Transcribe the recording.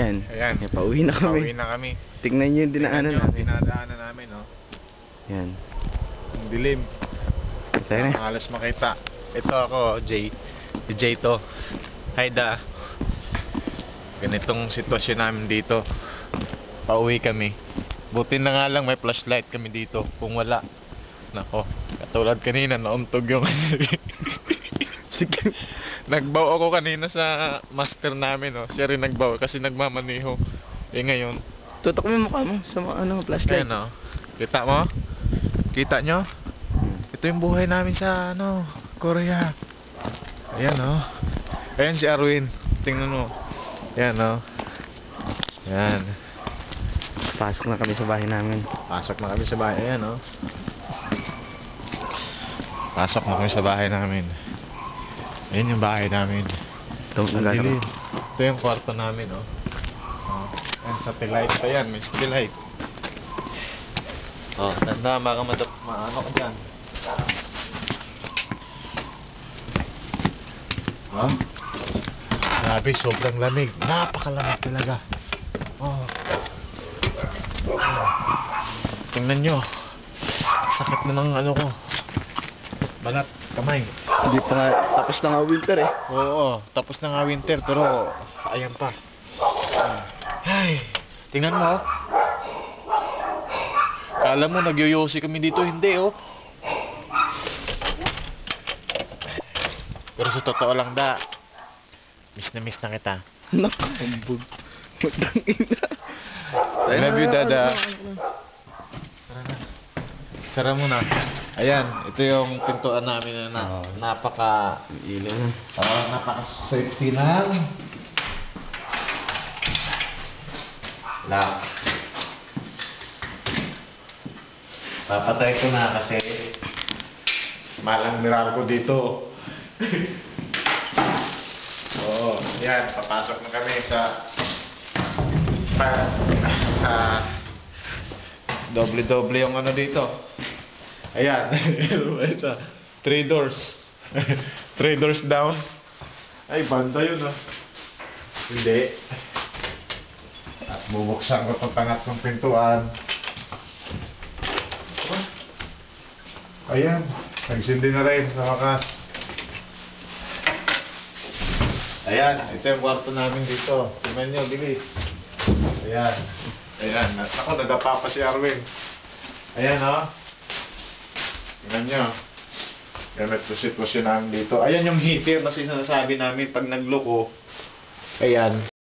Yan. Ayan. Yan, pauwi na kami. Pauwi na kami. Tingnan nyo yung dinaanan Tingnan nyo, namin. Dinadaanan namin, no? Yan. Ang dilim. Tayo na. Alas makita. Ito ako, Jay. Si Jay to. Hi da. Ganitong sitwasyon namin dito. Pauwi kami. Buti na nga lang may flashlight kami dito. Kung wala, nako. Katulad kanina, nauntog yung... Sige. nagbaw ako kanina sa master namin, no. Siya rin nagbaw kasi nagmamaniho. Eh ngayon, Tutok mo yung mukha mo sa mga ano, flashlight. Ayan, no. Kita mo? Kita nyo? Ito yung buhay namin sa ano, Korea. Ayan oh. Ayan si Arwin. Tingnan mo. Ayan oh. Ayan. Pasok na kami sa bahay namin. Pasok na kami sa bahay. Ayan oh. Pasok na kami sa bahay namin. Ayan yung bahay namin. Ito, dilim. Ito yung kwarto namin oh. Oh. Ayan satellite pa yan. May satellite. Oh, tanda baka madap maano ka dyan. Ha? Grabe, sobrang lamig. Napakalamig talaga. Oh. Tingnan nyo. Sakit na ng ano ko. Balat, kamay. Hindi pa nga, tapos na nga winter eh. Oo, tapos na nga winter pero ayan pa. Ay, tingnan mo. oh. Kala mo nagyoyosi kami dito, hindi oh. Pero sa totoo lang da, miss na miss na kita. Nakambog. Matang ina. I love you, Dada. Sara mo na. Ayan, ito yung pintuan namin na, na Oo. napaka Ilaw na. Ah, napaka-safety lang. Lock. Papatay ko na kasi malang mirar ko dito. Oo, yan, papasok na kami sa pa, ah, doble-doble yung ano dito. Ayan, three doors. three doors down. Ay, banda yun ah. Hindi. At bubuksan ko itong tangat ng pintuan. Ayan, nagsindi na rin sa wakas. Ayan, ito yung kwarto namin dito. Tingnan nyo, bilis. Ayan. Ayan, ako nadapa pa si Arwin. Ayan oh. Tingnan nyo. Ganito sitwasyon namin dito. Ayan yung heater na sinasabi namin pag nagloko. Ayan.